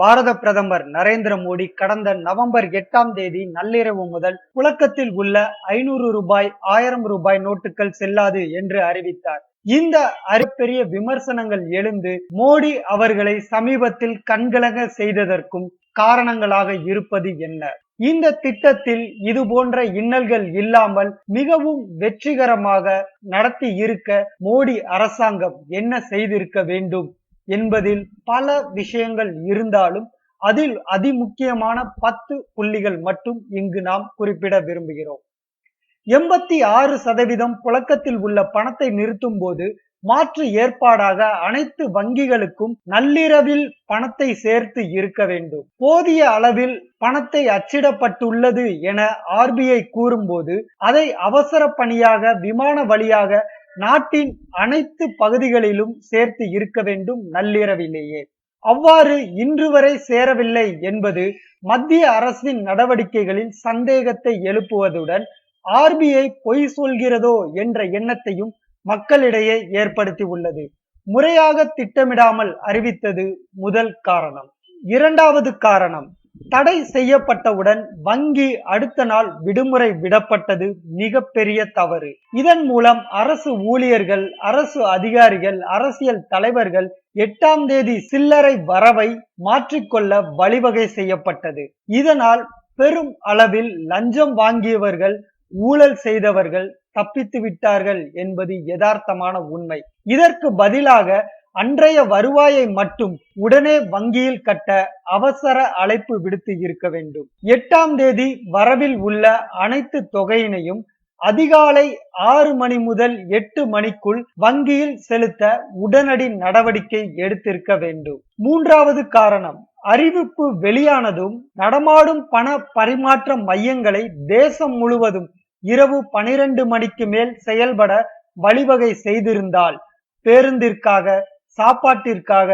பாரத பிரதமர் நரேந்திர மோடி கடந்த நவம்பர் எட்டாம் தேதி நள்ளிரவு முதல் புழக்கத்தில் உள்ள ஐநூறு ரூபாய் ஆயிரம் ரூபாய் நோட்டுகள் செல்லாது என்று அறிவித்தார். இந்த அரிப்பெரிய விமர்சனங்கள் எழுந்து மோடி அவர்களை சமீபத்தில் கண்கலக செய்ததற்கும் காரணங்களாக இருப்பது என்ன? இந்த திட்டத்தில் இது போன்ற இன்னல்கள் இல்லாமல் மிகவும் வெற்றிகரமாக நடத்தி இருக்க மோடி அரசாங்கம் என்ன செய்திருக்க வேண்டும்? என்பதில் பல விஷயங்கள் இருந்தாலும் அதில் அதிமுக்கியமான பத்து புள்ளிகள் மட்டும் இங்கு நாம் குறிப்பிட விரும்புகிறோம். எண்பத்தி ஆறு சதவீதம் புழக்கத்தில் உள்ள பணத்தை நிறுத்தும் போது மாற்று ஏற்பாடாக அனைத்து வங்கிகளுக்கும் நள்ளிரவில் பணத்தை சேர்த்து இருக்க வேண்டும். போதிய அளவில் பணத்தை அச்சிடப்பட்டுள்ளது என ஆர்பிஐ கூறும்போது அதை அவசர பணியாக விமான வழியாக நாட்டின் அனைத்து பகுதிகளிலும் சேர்த்து இருக்க வேண்டும் நள்ளிரவிலேயே. அவ்வாறு இன்று வரை சேரவில்லை என்பது மத்திய அரசின் நடவடிக்கைகளில் சந்தேகத்தை எழுப்புவதுடன் ஆர்பிஐ பொய் சொல்கிறதோ என்ற எண்ணத்தையும் மக்களிடையே ஏற்படுத்தி உள்ளது. முறையாக திட்டமிடாமல் அறிவித்தது முதல் காரணம். இரண்டாவது காரணம். தடை செய்யப்பட்டவுடன் வங்கி அடுத்த நாள் விடுமுறை விடப்பட்டது மிகப்பெரிய தவறு. இதன் மூலம் அரசு ஊழியர்கள் அரசு அதிகாரிகள் அரசியல் தலைவர்கள் எட்டாம் தேதி சில்லறை வரவை மாற்றிக்கொள்ள வழிவகை செய்யப்பட்டது. இதனால் பெரும் அளவில் லஞ்சம் வாங்கியவர்கள் ஊழல் செய்தவர்கள் தப்பித்து விட்டார்கள் என்பது யதார்த்தமான உண்மை. இதற்கு பதிலாக அன்றைய வருவாயை மட்டும் உடனே வங்கியில் கட்ட அவசர அழைப்பு விடுத்து இருக்க வேண்டும். எட்டாம் தேதி வரவில் உள்ள அனைத்து தொகையினையும் அதிகாலை ஆறு மணி முதல் எட்டு மணிக்குள் வங்கியில் செலுத்த உடனடி நடவடிக்கை எடுத்திருக்க வேண்டும். மூன்றாவது காரணம் அறிவிப்பு வெளியானதும் நடமாடும் பண பரிமாற்ற மையங்களை தேசம் முழுவதும் இரவு பனிரெண்டு மணிக்கு மேல் செயல்பட வழிவகை செய்திருந்தால் பேருந்திற்காக சாப்பாட்டிற்காக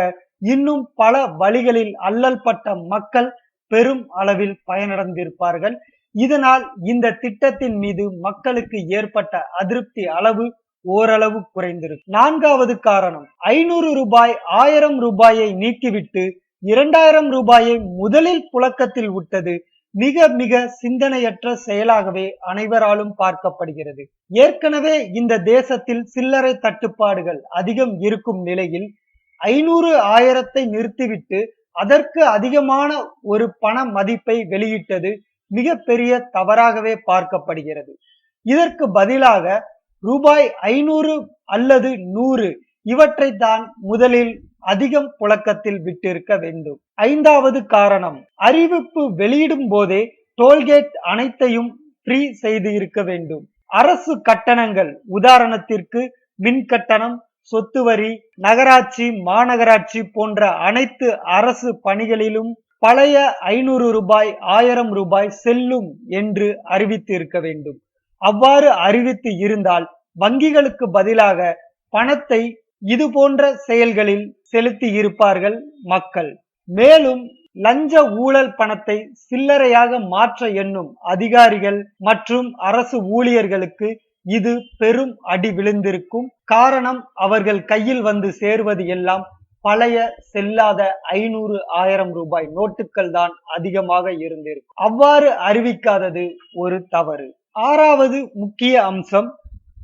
இன்னும் பல வழிகளில் அல்லல் பட்ட மக்கள் பெரும் அளவில் பயனடைந்திருப்பார்கள். இதனால் இந்த திட்டத்தின் மீது மக்களுக்கு ஏற்பட்ட அதிருப்தி அளவு ஓரளவு குறைந்திருக்கும். நான்காவது காரணம் ஐநூறு ரூபாய் ஆயிரம் ரூபாயை நீக்கிவிட்டு இரண்டாயிரம் ரூபாயை முதலில் புழக்கத்தில் விட்டது மிக மிக சிந்தனையற்ற செயலாகவே அனைவராலும் பார்க்கப்படுகிறது. ஏற்கனவே இந்த தேசத்தில் சில்லறை தட்டுப்பாடுகள் அதிகம் இருக்கும் நிலையில் ஐநூறு ஆயிரத்தை நிறுத்திவிட்டு அதற்கு அதிகமான ஒரு பண மதிப்பை வெளியிட்டது மிக பெரிய தவறாகவே பார்க்கப்படுகிறது. இதற்கு பதிலாக ரூபாய் ஐநூறு அல்லது நூறு இவற்றை தான் முதலில் அதிகம் புழக்கத்தில் விட்டிருக்க வேண்டும். ஐந்தாவது காரணம் அறிவிப்பு வெளியிடும் போதே டோல்கேட் அனைத்தையும் ஃப்ரீ செய்து இருக்க வேண்டும். அரசு கட்டணங்கள் உதாரணத்திற்கு மின் கட்டணம் சொத்து வரி நகராட்சி மாநகராட்சி போன்ற அனைத்து அரசு பணிகளிலும் பழைய ஐநூறு ரூபாய் ஆயிரம் ரூபாய் செல்லும் என்று அறிவித்து இருக்க வேண்டும். அவ்வாறு அறிவித்து இருந்தால் வங்கிகளுக்கு பதிலாக பணத்தை இது போன்ற செயல்களில் செலுத்தி இருப்பார்கள் மக்கள். மேலும் லஞ்ச ஊழல் பணத்தை சில்லறையாக மாற்ற எண்ணும் அதிகாரிகள் மற்றும் அரசு ஊழியர்களுக்கு இது பெரும் அடி விழுந்திருக்கும். காரணம் அவர்கள் கையில் வந்து சேர்வது எல்லாம் பழைய செல்லாத ஐநூறு ஆயிரம் ரூபாய் நோட்டுகள் தான் அதிகமாக இருந்திருக்கும். அவ்வாறு அறிவிக்காதது ஒரு தவறு. ஆறாவது முக்கிய அம்சம்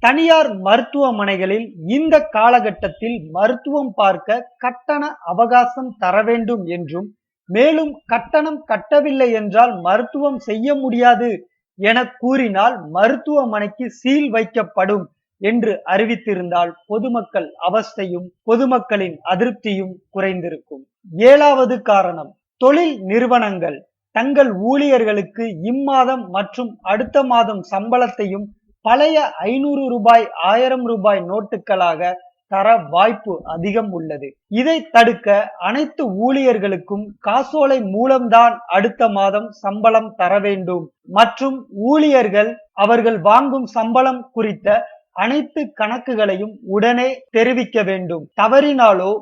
தனியார் மருத்துவமனைகளில் இந்த காலகட்டத்தில் மருத்துவம் பார்க்க கட்டண அவகாசம் தர வேண்டும் என்றும் மேலும் கட்டணம் கட்டவில்லை என்றால் மருத்துவம் செய்ய முடியாது என கூறினால் மருத்துவமனைக்கு சீல் வைக்கப்படும் என்று அறிவித்திருந்தால் பொதுமக்கள் அவஸ்தையும் பொதுமக்களின் அதிருப்தியும் குறைந்திருக்கும். ஏழாவது காரணம் தொழில் நிறுவனங்கள் தங்கள் ஊழியர்களுக்கு இம்மாதம் மற்றும் அடுத்த மாதம் சம்பளத்தையும் பழைய ஐநூறு ரூபாய் ஆயிரம் ரூபாய் நோட்டுகளாக தர வாய்ப்பு அதிகம் உள்ளது. இதை தடுக்க அனைத்து ஊழியர்களுக்கும் காசோலை மூலம்தான் அடுத்த மாதம் சம்பளம் தர வேண்டும். மற்றும் ஊழியர்கள் அவர்கள் வாங்கும் சம்பளம் குறித்த அனைத்து கணக்குகளையும் உடனே தெரிவிக்க வேண்டும். தவறினாலோ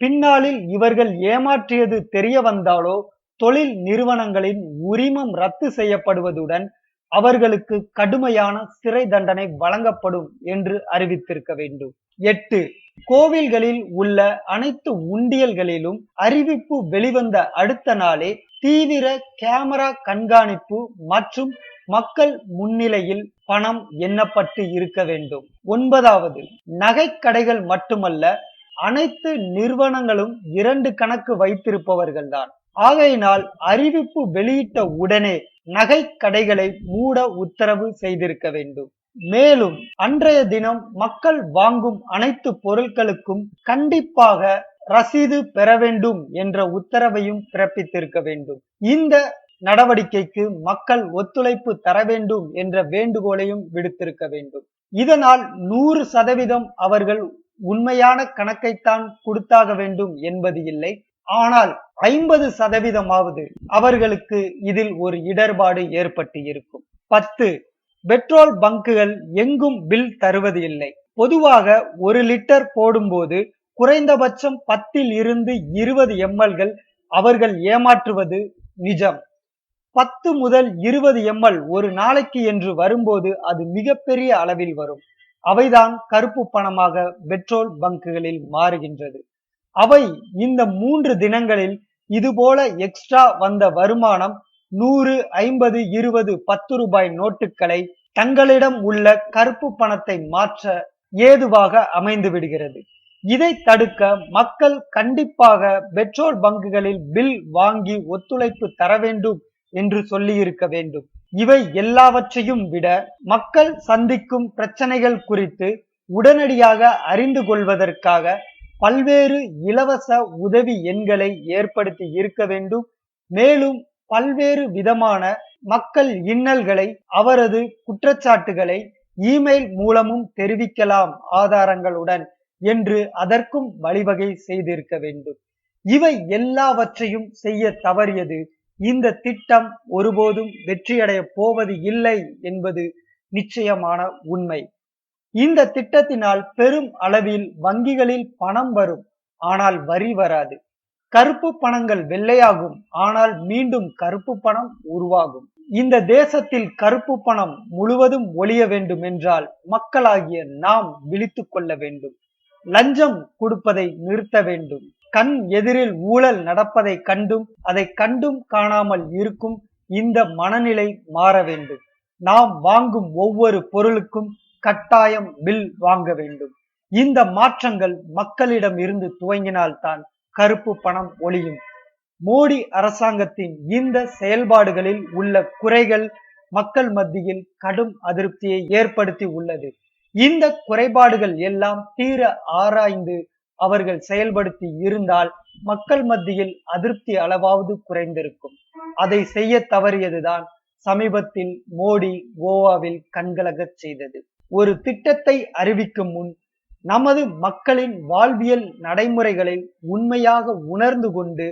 பின்னாளில் இவர்கள் ஏமாற்றியது தெரிய வந்தாலோ தொழில் நிறுவனங்களின் உரிமம் ரத்து செய்யப்படுவதுடன் அவர்களுக்கு கடுமையான சிறை தண்டனை வழங்கப்படும் என்று அறிவித்திருக்க வேண்டும். எட்டு கோவில்களில் உள்ள அனைத்து உண்டியல்களிலும் அறிவிப்பு வெளிவந்த அடுத்த நாளே தீவிர கேமரா கண்காணிப்பு மற்றும் மக்கள் முன்னிலையில் பணம் எண்ணப்பட்டு இருக்க வேண்டும். ஒன்பதாவது நகைக்கடைகள் மட்டுமல்ல அனைத்து நிறுவனங்களும் இரண்டு கணக்கு வைத்திருப்பவர்கள்தான். ஆகையினால் அறிவிப்பு வெளியிட்ட உடனே நகை கடைகளை மூட உத்தரவு செய்திருக்க வேண்டும். மேலும் அன்றைய தினம் மக்கள் வாங்கும் அனைத்து பொருட்களுக்கும் கண்டிப்பாக ரசீது பெற வேண்டும் என்ற உத்தரவையும் பிறப்பித்திருக்க வேண்டும். இந்த நடவடிக்கைக்கு மக்கள் ஒத்துழைப்பு தர வேண்டும் என்ற வேண்டுகோளையும் விடுத்திருக்க வேண்டும். இதனால் நூறு சதவீதம் அவர்கள் உண்மையான கணக்கைத்தான் கொடுத்தாக வேண்டும் என்பது இல்லை. ஆனால் ஐம்பது சதவீதமாவது அவர்களுக்கு இதில் ஒரு இடர்பாடு ஏற்பட்டு இருக்கும். பத்து பெட்ரோல் பங்குகள் எங்கும் பில் தருவது இல்லை. பொதுவாக ஒரு லிட்டர் போடும்போது குறைந்தபட்சம் பத்தில் இருந்து இருபது எம்எல்கள் அவர்கள் ஏமாற்றுவது நிஜம். பத்து முதல் இருபது எம்எல் ஒரு நாளைக்கு என்று வரும்போது அது மிகப்பெரிய அளவில் வரும். அவைதான் கருப்பு பணமாக பெட்ரோல் பங்குகளில் மாறுகின்றது. அவை இந்த மூன்று தினங்களில் இதுபோல எக்ஸ்ட்ரா வந்த வருமானம் நூறு ஐம்பது இருபது பத்து ரூபாய் நோட்டுகளை தங்களிடம் உள்ள கருப்பு பணத்தை மாற்ற ஏதுவாக அமைந்து விடுகிறது. இதை தடுக்க மக்கள் கண்டிப்பாக பெட்ரோல் பங்குகளில் பில் வாங்கி ஒத்துழைப்பு தர வேண்டும் என்று சொல்லியிருக்க வேண்டும். இவை எல்லாவற்றையும் விட மக்கள் சந்திக்கும் பிரச்சனைகள் குறித்து உடனடியாக அறிந்து கொள்வதற்காக பல்வேறு இலவச உதவி எண்களை ஏற்படுத்தி இருக்க வேண்டும். மேலும் பல்வேறு விதமான மக்கள் இன்னல்களை அவரது குற்றச்சாட்டுகளை இமெயில் மூலமும் தெரிவிக்கலாம் ஆதாரங்களுடன் என்று அதற்கும் வழிவகை செய்திருக்க வேண்டும். இவை எல்லாவற்றையும் செய்ய தவறியது. இந்த திட்டம் ஒருபோதும் வெற்றியடைய போவது இல்லை என்பது நிச்சயமான உண்மை. இந்த திட்டத்தினால் பெரும் அளவில் வங்கிகளில் பணம் வரும். ஆனால் வரி வராது. கருப்பு பணங்கள் வெள்ளையாகும். ஆனால் மீண்டும் கருப்பு பணம் உருவாகும். இந்த தேசத்தில் கருப்பு பணம் முழுவதும் ஒழிய வேண்டும் என்றால் மக்களாகிய நாம் விழித்து கொள்ள வேண்டும். லஞ்சம் கொடுப்பதை நிறுத்த வேண்டும். கண் எதிரில் ஊழல் நடப்பதை கண்டும் அதை கண்டும் காணாமல் இருக்கும் இந்த மனநிலை மாற வேண்டும். நாம் வாங்கும் ஒவ்வொரு பொருளுக்கும் கட்டாயம் பில் வாங்க வேண்டும். இந்த மாற்றங்கள் மக்களிடம் இருந்து துவங்கினால்தான் கருப்பு பணம் ஒளியும். மோடி அரசாங்கத்தின் இந்த செயல்பாடுகளில் உள்ள குறைகள் மக்கள் மத்தியில் கடும் அதிருப்தியை ஏற்படுத்தி உள்ளது. இந்த குறைபாடுகள் எல்லாம் தீர ஆராய்ந்து அவர்கள் செயல்படுத்தி இருந்தால் மக்கள் மத்தியில் அதிருப்தி அளவாவது குறைந்திருக்கும். அதை செய்ய தவறியதுதான் சமீபத்தில் மோடி கோவாவில் கண்கலகச் செய்தது. ஒரு திட்டத்தை அறிவிக்கும் முன் நமது மக்களின் வாழ்வியல் நடைமுறைகளை உண்மையாக உணர்ந்து கொண்டு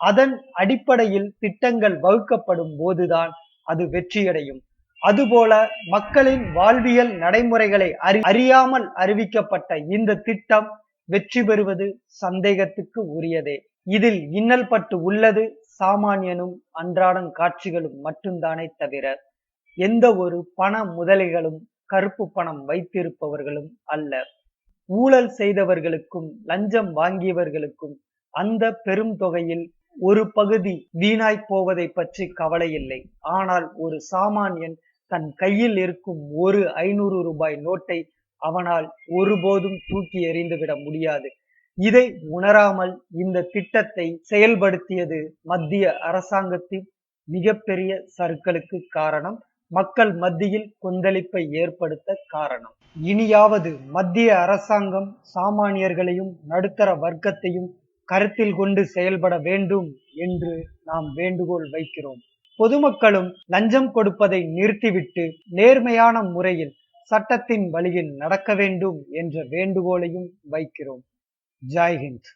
அதன் அடிப்படையில் திட்டங்கள் வகுக்கப்படும் போதுதான் அது வெற்றியடையும். அதுபோல மக்களின் வாழ்வியல் நடைமுறைகளை அறி அறியாமல் அறிவிக்கப்பட்ட இந்த திட்டம் வெற்றி பெறுவது சந்தேகத்துக்கு உரியதே. இதில் இன்னல் பட்டு உள்ளது சாமானியனும் அன்றாடம் காட்சிகளும் மட்டும்தானே தவிர எந்த ஒரு பண முதலைகளும் கருப்பு பணம் வைத்திருப்பவர்களும் அல்ல. ஊழல் செய்தவர்களுக்கும் லஞ்சம் வாங்கியவர்களுக்கும் அந்த பெரும் தொகையில் ஒரு பகுதி வீணாய் போவதை பற்றி கவலை இல்லை. ஆனால் ஒரு சாமானியன் தன் கையில் இருக்கும் ஒரு ஐநூறு ரூபாய் நோட்டை அவனால் ஒருபோதும் தூக்கி எறிந்துவிட முடியாது. இதை உணராமல் இந்த திட்டத்தை செயல்படுத்தியது மத்திய அரசாங்கத்தின் மிகப்பெரிய சருக்களுக்கு காரணம் மக்கள் மத்தியில் கொந்தளிப்பை ஏற்படுத்த காரணம். இனியாவது மத்திய அரசாங்கம் சாமானியர்களையும் நடுத்தர வர்க்கத்தையும் கருத்தில் கொண்டு செயல்பட வேண்டும் என்று நாம் வேண்டுகோள் வைக்கிறோம். பொதுமக்களும் லஞ்சம் கொடுப்பதை நிறுத்திவிட்டு நேர்மையான முறையில் சட்டத்தின் வழியில் நடக்க வேண்டும் என்ற வேண்டுகோளையும் வைக்கிறோம். ஜாய் ஹிந்த்